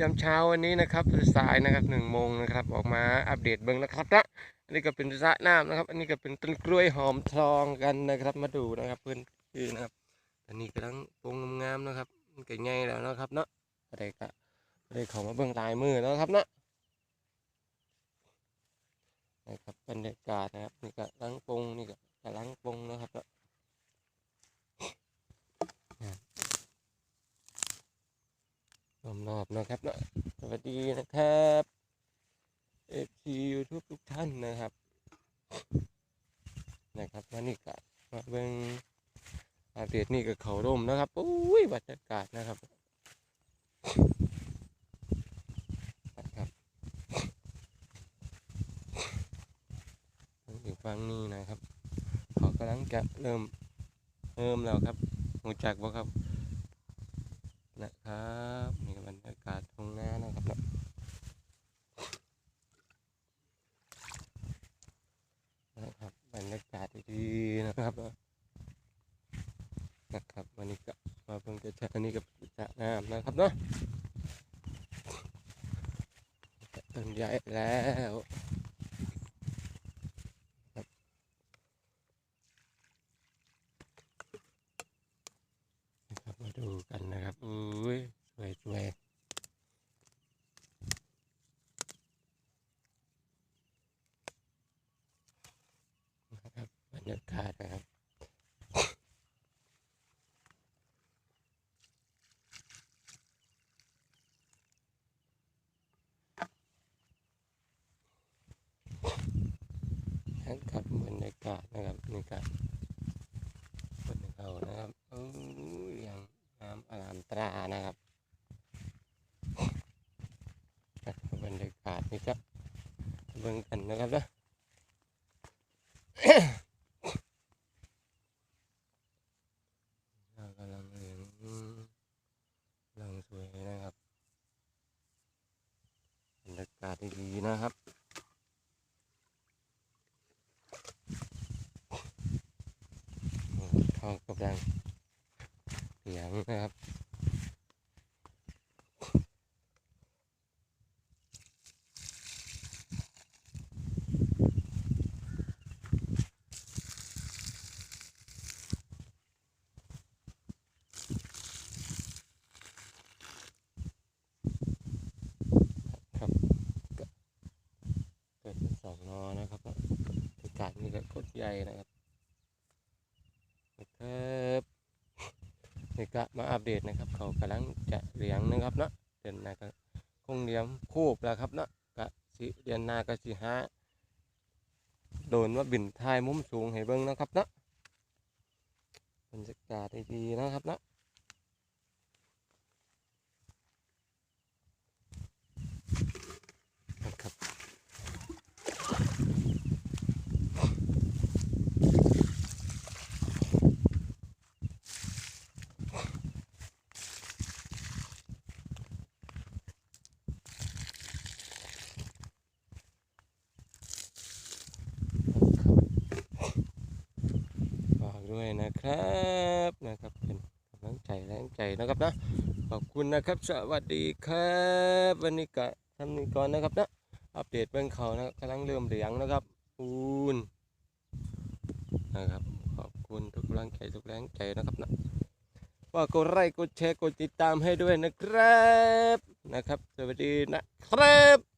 ยามเช้าวันนี้นะครับสายนะครับหนึ่งโมงนะครับ ออกมาอัปเดตเบิ้งนะครับนะอันนี้ก็เป็นสระน้ำนะครับ อันนี้ก็เป็นต้นกล้วยหอมทองกันนะครับ มาดูนะครับเพื่อนคือนะครับ อันนี้กำลังปรุงงามๆนะครับมันก็ใหญ่แล้วนะครับเนาะอะไรก็อะไรเขามาเบิ่งลายมือแล้วครับเนาะนะครับบรรยากาศนะครับนี่ก็ล้างปรุงนี่ก็กำลังปรุงนะครับเนาะ รอบๆ นะครับเนาะสวัสดีนะครับเอฟซียูทูบทุกท่านนะครับ นะครับวันนี้ก็มาเบิ่งอัปเดตนี่กับเขาร่มนะครับอุ้ยบรรยากาศนะครับนะครับอีกฝั่งนี้นะครับเขากำลังจะเริ่มเริ่มแล้วครับหูจักบ่ครับนะครับนี่ก็บรรยากาศตรงหน้านะครับเนาะนะครับบรรยากาศดีๆ นะครับนะครับวันนี้ก็มาเพิ่งจะชักอันนี้กับสระน้ำนะครับเนาะต้นใหญ่แล้วครับนะครับมาดูกันนะครับอุ้ยสวย นะครับบรรยากาศนะครับนะครับบรรยากาศนะครับนี่ครับบนเขานะครับเอออย่างน้ำอารามตรานะครับบรรยากาศนี่ครับเบิ่งกันนะครับนะ เรากำลังเรียนกำลังสวยนะครับบรรยากาศดีๆนะครับทองกำลังเสียงนะครับก็เกิดเป็นสองนอนะครับ นี่ก็โคตรใหญ่นะครับนะครับนี่ก็มาอัปเดตนะครับ เขากำลังจะเลี้ยงนะครับเนาะเดือนหน้าก็คงเลี้ยงคูบแล้วครับเนาะก็สิเดือนหน้าก็สิหาโดนว่าบินทายมุมสูงให้เบิ่งนะครับเนาะบรรยากาศดีๆนะครับเนาะ ด้วยนะครับนะครับเป็นกำลังใจแรงใจนะครับนะขอบคุณนะครับ สวัสดีครับวันนี้ก็ทำนี้ก่อนนะครับนะอัปเดตเบื้องเขานะกำลังเริ่มเลี้ยงนะครับอูนนะครับ ขอบคุณทุกกำลังใจทุกแรงใจนะครับนะว่ากดไลค์กดแชร์กดติดตามให้ด้วยนะครับนะครับ สวัสดีนะครับ